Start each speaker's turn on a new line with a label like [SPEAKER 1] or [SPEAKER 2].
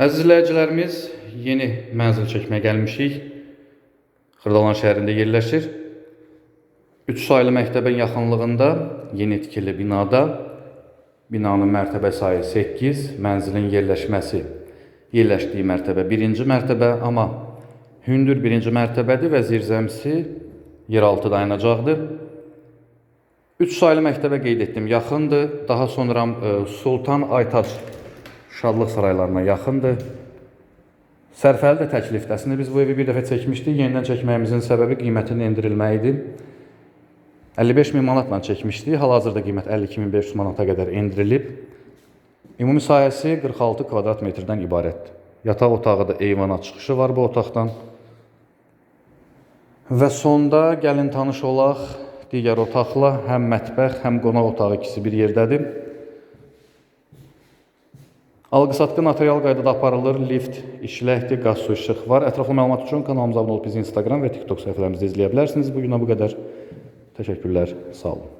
[SPEAKER 1] Əziz izləyicilərimiz, yeni mənzil çəkməyə gəlmişik. Xırdalan şəhərində yerləşir. 3 saylı məktəbin yaxınlığında yeni tikili binada binanın mərtəbə sayı 8, mənzilin yerləşməsi yerləşdiyi mərtəbə 1-ci mərtəbə, amma hündür 1-ci mərtəbədir və zirzəmisi yeraltı dayanacaqdır. 3 saylı məktəbə qeyd etdim, yaxındır. Daha sonra e, Sultan Aytac Şadlıq saraylarına yaxındır. Sərfəli də təklifdəsini biz bu evi bir dəfə çəkmişdik. Yenidən çəkməyimizin səbəbi qiymətinin endirilməyi idi. 55 min manatla çəkmişdik. Hal-hazırda qiymət 52500 manata qədər endirilib. Ümumi sahəsi 46 kvadrat metrdən ibarətdir. Yataq otağı da eyvana çıxışı var bu otaqdan. Və sonda gəlin tanış olaq digər otaqla. Həm mətbəx, həm qonaq otağı ikisi bir yerdədir. Alqı-satqı notarial qaydada aparılır. Lift işləkdir, qaz su işıq var. Ətraflı məlumat üçün kanalımıza abunə olub bizi Instagram və TikTok səhifələrimizdə izləyə bilərsiniz. Bu günə bu qədər. Təşəkkürlər. Sağ olun.